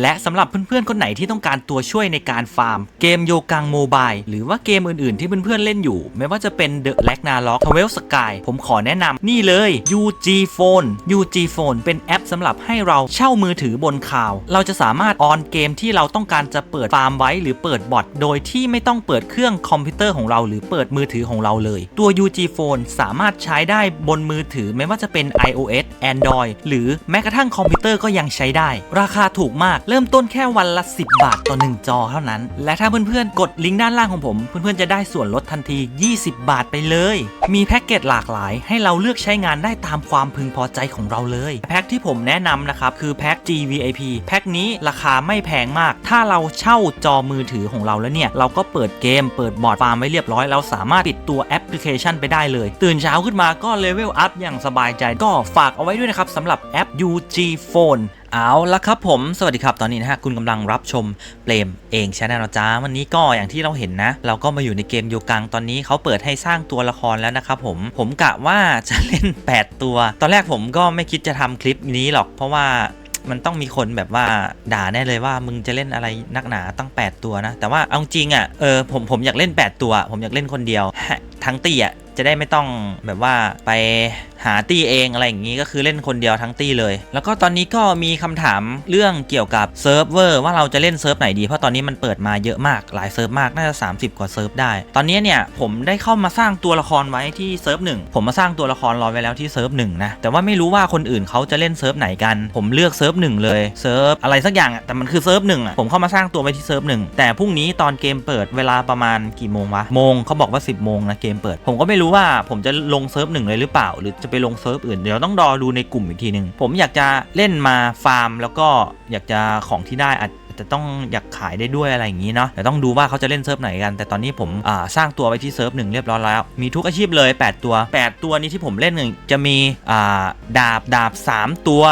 และสำหรับเพื่อนๆ คนไหนที่ต้องการตัวช่วยในการฟาร์ม เกมโยกังโมบายหรือว่าเกมอื่นๆ ที่เพื่อนๆ เล่นอยู่ ไม่ว่าจะเป็น The l a g n a r o k t w e l Sky ผมขอแนะนำนี่เลย UG Phone UG Phone เป็นแอปสำหรับให้เราเช่ามือถือบนคลาว เราจะสามารถออนเกมที่เราต้องการจะเปิดฟาร์มไว้ หรือเปิดบอทโดยที่ไม่ต้องเปิดเครื่องคอมพิวเตอร์ของเรา หรือเปิดมือถือของเราเลย ตัว UG Phone สามารถใช้ได้บนมือถือไม่ว่าจะเป็น iOS Android หรือแม้กระทั่งคอมพิวเตอร์ก็ยังใช้ได้ ราคาถูกมากเริ่มต้นแค่วันละ 10 บาทต่อ 1 จอเท่านั้น และถ้าเพื่อนๆ กดลิงก์ด้านล่างของผม เพื่อนๆ จะได้ส่วนลดทันที 20 บาทไปเลย มีแพ็กเกจหลากหลาย ให้เราเลือกใช้งานได้ตามความพึงพอใจของเราเลย แพ็กที่ผมแนะนำนะครับ คือแพ็ก GVIP แพ็กนี้ราคาไม่แพงมาก ถ้าเราเช่าจอมือถือของเราแล้วเนี่ย เราก็เปิดเกม เปิดบอร์ดฟาร์มไว้เรียบร้อย เราสามารถปิดตัวแอปพลิเคชันไปได้เลย ตื่นเช้าขึ้นมาก็เลเวลอัพอย่างสบายใจ ก็ฝากเอาไว้ด้วยนะครับสำหรับแอป UG Phone เอาละครับผมสวัสดีครับตอนนี้นะฮะคุณกำลังรับชมเปรมเองชาแนลจ้าวันนี้ก็อย่างที่เราเห็นนะ เราก็มาอยู่ในเกมโยกังตอนนี้เขาเปิดให้สร้างตัวละครแล้วนะครับผมผมกะว่าจะเล่น 8 ตัว ตอนแรกผมก็ไม่คิดจะทำคลิปนี้หรอกเพราะว่ามันต้องมีคนแบบว่าด่าแน่เลยว่ามึงจะเล่นอะไรนักหนาตั้ง 8 ตัวนะ แต่ว่าเอาจริงอะเออผมผมอยากเล่น 8 ตัว ผมอยากเล่นคนเดียว ทั้งตีอะจะได้ไม่ต้องแบบว่าไป หาตี้เองอะไรอย่างนี้ก็คือเล่นคนเดียวทั้งตี้เลย แล้วก็ตอนนี้ก็มีคำถามเรื่องเกี่ยวกับเซิร์ฟเวอร์ว่าเราจะเล่นเซิร์ฟไหนดีเพราะตอนนี้มันเปิดมาเยอะมากหลายเซิร์ฟมากน่าจะ 30 กว่าเซิร์ฟได้ ตอนนี้เนี่ยผมได้เข้ามาสร้างตัวละครไว้ที่เซิร์ฟหนึ่งผมมาสร้างตัวละครรอไว้แล้วที่เซิร์ฟหนึ่งนะแต่ว่าไม่รู้ว่าคนอื่นเขาจะเล่นเซิร์ฟไหนกัน ผมเลือกเซิร์ฟหนึ่งเลยเซิร์ฟอะไรสักอย่างแต่มันคือเซิร์ฟหนึ่งอะผมเข้ามาสร้างตัวไว้ที่เซิร์ฟหนึ่งแต่พรุ่งนี้ตอนเกมเปิดเวลาประมาณกี่โมงวะโมงเขาบอกว่า 10โมงนะเกมเปิด ผมก็ไม่รู้ว่าผมจะลงเซิร์ฟหนึ่งเลยหรือเปล่าหรือจะไปลงเซิร์ฟอื่น เดี๋ยวต้องรอดูในกลุ่มอีกทีหนึ่งผมอยากจะเล่นมาฟาร์ม แล้วก็อยากจะของที่ได้อาจจะต้องอยากขายได้ด้วยอะไรอย่างนี้เนาะแต่ต้องดูว่าเขาจะเล่นเซิร์ฟไหนกัน แต่ตอนนี้ผมสร้างตัวไว้ที่เซิร์ฟหนึ่งเรียบร้อยแล้ว มีทุกอาชีพเลย 8 ตัว 8 ตัวนี้ที่ผมเล่นหนึ่งจะมีอ่าดาบดาบ 3 ตัว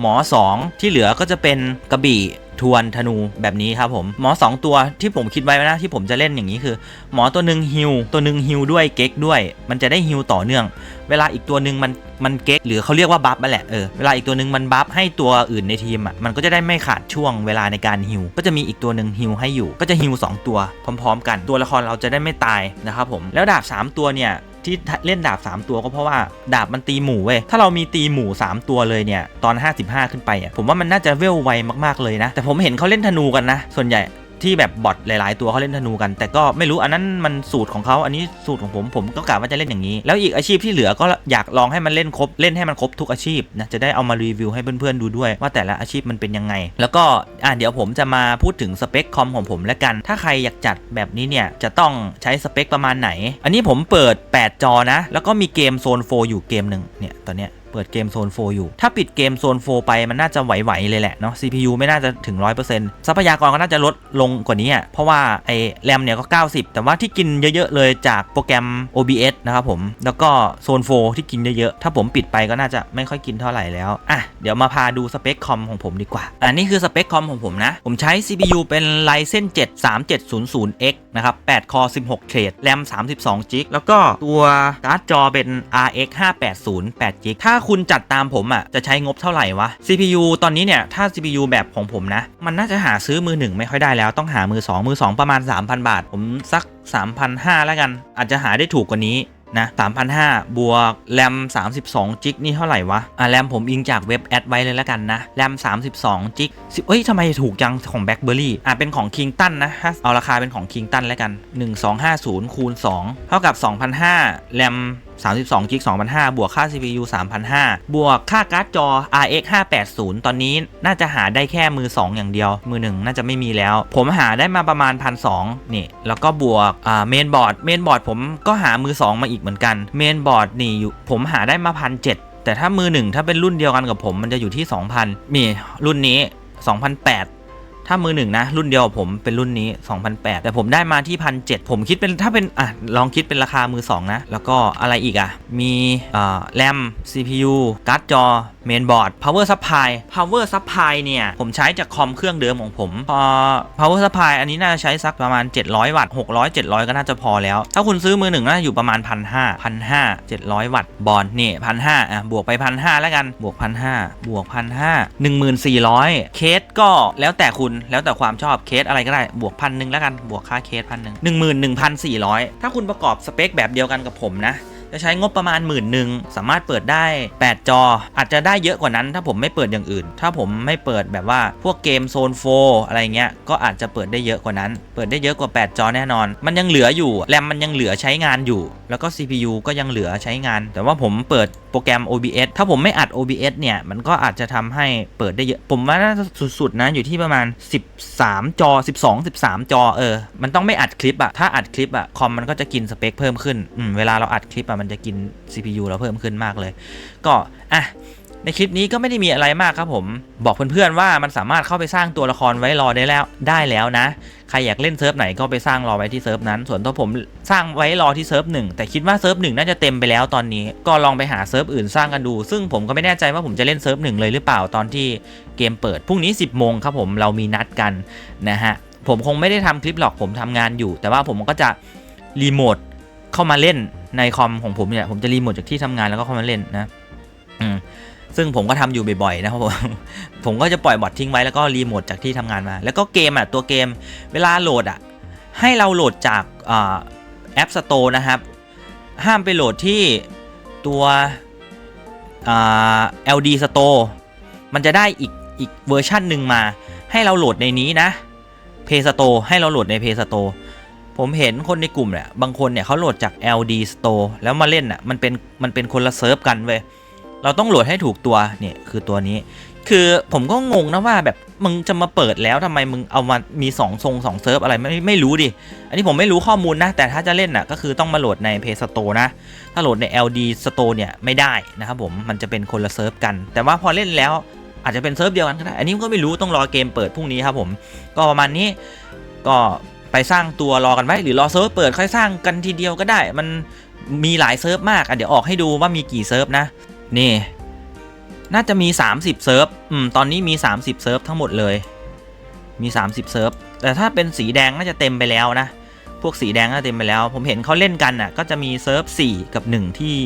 หมอ 2 ที่เหลือก็จะเป็นกระบี่ ทวนธนูแบบนี้ครับผมหมอ 2 ตัวที่ผมคิดไว้นะที่ผมจะเล่นอย่างนี้คือ หมอตัวหนึ่งฮิวตัวหนึ่งฮิวด้วยเก๊กด้วย มันจะได้ฮิวต่อเนื่อง เวลาอีกตัวหนึ่งมันมันเก๊กหรือเขาเรียกว่าบัฟนั่นแหละเออเวลาอีกตัวหนึ่งมันบัฟให้ตัวอื่นในทีมอะมันก็จะได้ไม่ขาดช่วงเวลาในการฮิวก็จะมีอีกตัวหนึ่งฮิวให้อยู่ ก็จะฮิว2ตัวพร้อม ๆ กันตัวละครเราจะได้ไม่ตายนะครับผมแล้วดาบ 3 ตัวเนี่ย ที่เล่นดาบ 3 ตัวก็เพราะว่าดาบมันตีหมู่เว้ย ถ้าเรามีตีหมู่ 3 ตัวเลยเนี่ย ตอน 55 ขึ้นไปอะผมว่ามันน่าจะเวลไวมากๆเลยนะ แต่ผมเห็นเขาเล่นธนูกันนะ ส่วนใหญ่ ที่แบบบอทหลาย ๆ ตัวเขาเล่นธนูกัน แต่ก็ไม่รู้อันนั้นมันสูตรของเขาอันนี้สูตรของผมผมก็กะว่าจะเล่นอย่างนี้ แล้วอีกอาชีพที่เหลือก็อยากลองให้มันเล่นครบเล่นให้มันครบทุกอาชีพนะจะได้เอามารีวิวให้เพื่อน ๆ ดูด้วย ว่าแต่ละอาชีพมันเป็นยังไง แล้วก็อ่าเดี๋ยวผมจะมาพูดถึงสเปคคอมของผมแล้วกัน ถ้าใครอยากจัดแบบนี้เนี่ยจะต้องใช้สเปคประมาณไหน อันนี้ผมเปิด 8 จอนะ แล้วก็มีเกมโซน 4 อยู่เกมหนึ่งเนี่ยตอนเนี้ย เปิดเกมโซน 4 อยู่ ถ้าปิดเกมโซน 4 ไปมันน่าจะไหวๆเลยแหละเนาะ CPU ไม่น่าจะถึง 100%ทรัพยากรก็น่าจะลดลงกว่านี้อะเพราะว่าไอ้แรมเนี่ยก็ 90 แต่ว่าที่กินเยอะๆเลยจากโปรแกรม OBS นะครับผม แล้วก็โซน 4 ที่กินเยอะๆ ถ้าผมปิดไปก็น่าจะไม่ค่อยกินเท่าไหร่แล้ว อะ เดี๋ยวมาพาดูสเปคคอมของผมดีกว่า อันนี้คือสเปคคอมของผมนะ ผมใช้ CPU เป็น Ryzen 7 3700X นะครับ8 Core 16 เทรด แรม 32 g b แล้วก็ตัวการ์ดจอเป็น RX 580 8 g b ถ้าคุณจัดตามผมอะจะใช้งบเท่าไหร่วะ CPU ตอนนี้เนี่ย ถ้า CPU แบบของผมนะ มันน่าจะหาซื้อมือหนึ่งไม่ค่อยได้แล้วต้องหามือ 2 มือ 2 ประมาณ 3,000 บาท ผมสัก 3,500 แล้วกัน อาจจะหาได้ถูกกว่านี้นะ3,500 บวก แรม 32 จิก นี่เท่าไหร่วะ อะ แรมผมอิงจากเว็บแอดไว้เลยแล้วกันนะ แรม 32 จิกเอ้ยทำไมถูกจังของ BlackBerry อะ เป็นของ Kingston นะถ้าเอาราคาเป็นของ Kingston แล้วกัน 1250 คูณ 2 เท่ากับ 2,500 แรม 32จิก2,500 บวกค่า CPU 3,500 บวกค่าการ์ดจอ RX 580 ตอนนี้น่าจะหาได้แค่มือ 2 อย่างเดียว มือ 1 น่าจะไม่มีแล้ว ผมหาได้มาประมาณ 1,200นี่ แล้วก็บวกเมนบอร์ด เมนบอร์ดผมก็หามือ 2 มาอีกเหมือนกัน เมนบอร์ดนี่อยู่ผมหาได้มา 1,700 แต่ถ้ามือ 1 ถ้าเป็นรุ่นเดียวกันกับผมมันจะอยู่ที่ 2,000นี่รุ่นนี้ 2,800 ถ้ามือหนึ่งนะ รุ่นเดียวผมเป็นรุ่นนี้ 2,008 แต่ผมได้มาที่1,700ผมคิดเป็นถ้าเป็นอะลองคิดเป็นราคามือ 2 นะ แล้วก็อะไรอีกอะ มีอ่อแรม CPU การ์ดจอเมนบอร์ด power supply power supply เนี่ย ผมใช้จากคอมเครื่องเดิมของผมพอ power supply อันนี้น่าจะใช้สักประมาณ 700 วัตต์600 700 ก็น่าจะพอแล้ว ถ้าคุณซื้อมือหนึ่งน่าจะอยู่ประมาณ 1,500 1 5 700 วัตต์บอลนี่1,500อะบวกไป1,500แล้วกันบวก1,500บวก1,500 1,400เคสก็แล้วแต่คุณแล้วแต่ความชอบเคสอะไรก็ได้บวกพันหนึ่งแล้วกันบวกค่าเคสพันหนึ่ง11,400ถ้าคุณประกอบสเปคแบบเดียวกันกับผมนะ จะใช้งบประมาณหมื่นหนึ่งสามารถเปิดได้ 8 จอ อาจจะได้เยอะกว่านั้น ถ้าผมไม่เปิดอย่างอื่น ถ้าผมไม่เปิดแบบว่าพวกเกมโซนโฟอะไรเงี้ยก็อาจจะเปิดได้เยอะกว่านั้น เปิดได้เยอะกว่า 8 จอแน่นอน มันยังเหลืออยู่แรมมันยังเหลือใช้งานอยู่ แล้วก็ CPU ก็ยังเหลือใช้งาน แต่ว่าผมเปิดโปรแกรม OBS ถ้าผมไม่อัด OBS เนี่ย มันก็อาจจะทำให้เปิดได้เยอะ ผมว่าน่าจะสุดๆนะ อยู่ที่ประมาณ 13 จอ 12 13 จอ เออ มันต้องไม่อัดคลิปอะถ้าอัดคลิปอะคอมมันก็จะกินสเปคเพิ่มขึ้นอืมเวลาเราอัดคลิปอะมันจะกิน CPU เราเพิ่มขึ้นมากเลย ก็อะในคลิปนี้ก็ไม่ได้มีอะไรมากครับผม บอกเพื่อนๆว่ามันสามารถเข้าไปสร้างตัวละครไว้รอได้แล้วได้แล้วนะ ใครอยากเล่นเซิร์ฟไหนก็ไปสร้างรอไว้ที่เซิร์ฟนั้น ส่วนตัวผมสร้างไว้รอที่เซิร์ฟหนึ่งแต่คิดว่าเซิร์ฟหนึ่งน่าจะเต็มไปแล้วตอนนี้ ก็ลองไปหาเซิร์ฟอื่นสร้างกันดู ซึ่งผมก็ไม่แน่ใจว่าผมจะเล่นเซิร์ฟหนึ่งเลยหรือเปล่าตอนที่เกมเปิดพรุ่งนี้ 10โมงครับผมเรามีนัดกันนะฮะผมคงไม่ได้ทำคลิปหรอกผมทำงานอยู่ แต่ว่าผมก็จะรีโมทเข้ามาเล่น ในคอมของผมเนี่ยผมจะรีโมทจากที่ทำงานแล้วก็เข้ามาเล่นนะอืมซึ่งผมก็ทำอยู่บ่อยๆนะครับผมผมก็จะปล่อยบอททิ้งไว้แล้วก็รีโมทจากที่ทำงานมา แล้วก็เกมอะตัวเกมเวลาโหลดอะให้เราโหลดจากอแอป Store นะครับ ห้ามไปโหลดที่ตัวอ่า LD Store มันจะได้อีกอีกเวอร์ชันหนึ่งมา ให้เราโหลดในนี้นะ Play Store ให้เราโหลดใน Play Store ผมเห็นคนในกลุ่มเนี่ยบางคนเนี่ยเขาโหลดจาก LD Store แล้วมาเล่นอะมันเป็นมันเป็นคนละเซิร์ฟกันเว้ยเราต้องโหลดให้ถูกตัวเนี่ยคือตัวนี้ คือผมก็งงนะว่าแบบมึงจะมาเปิดแล้วทำไมมึงเอามามี2ทรง2เซิร์ฟอะไรไม่ไม่รู้ดิ อันนี้ผมไม่รู้ข้อมูลนะ แต่ถ้าจะเล่นน่ะก็คือต้องมาโหลดใน Play Store นะ ถ้าโหลดใน LD Store เนี่ยไม่ได้นะครับผมมันจะเป็นคนละเซิร์ฟกัน แต่ว่าพอเล่นแล้วอาจจะเป็นเซิร์ฟเดียวกันก็ได้ อันนี้ก็ไม่รู้ต้องรอเกมเปิดพรุ่งนี้ครับผม ก็ประมาณนี้ก็ ไปสร้างตัวรอกันไว้หรือรอเซิร์ฟเปิดค่อยสร้างกันทีเดียวก็ได้ มันมีหลายเซิร์ฟมากอะเดี๋ยวออกให้ดูว่ามีกี่เซิร์ฟนะนี่น่าจะมี 30 เซิร์ฟอืมตอนนี้มี 30 เซิร์ฟทั้งหมดเลยมี 30 เซิร์ฟแต่ถ้าเป็นสีแดงน่าจะเต็มไปแล้วนะพวกสีแดงน่าจะเต็มไปแล้ว ผมเห็นเขาเล่นกันน่ะก็จะมีเซิร์ฟ4 กับ 1 ที่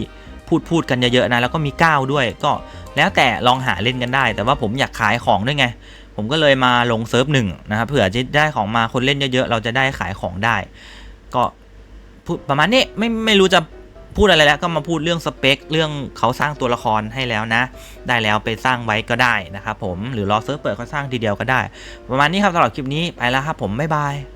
พูดพูดกันเยอะๆนะแล้วก็มี 9 ด้วยก็แล้วแต่ลองหาเล่นกันได้ แต่ว่าผมอยากขายของด้วยไง ผมก็เลยมาลงเซิร์ฟหนึ่งนะครับเผื่อจะได้ของมาคนเล่นเยอะๆ เราจะได้ขายของได้ ก็พูดประมาณนี้ไม่ไม่รู้จะพูดอะไรแล้วก็มาพูดเรื่องสเปค เรื่องเขาสร้างตัวละครให้แล้วนะ ได้แล้วไปสร้างไว้ก็ได้นะครับผมหรือรอเซิร์ฟเปิดเขาสร้างทีเดียวก็ได้ ประมาณนี้ครับสำหรับคลิปนี้ไปแล้วครับผมบ๊ายบาย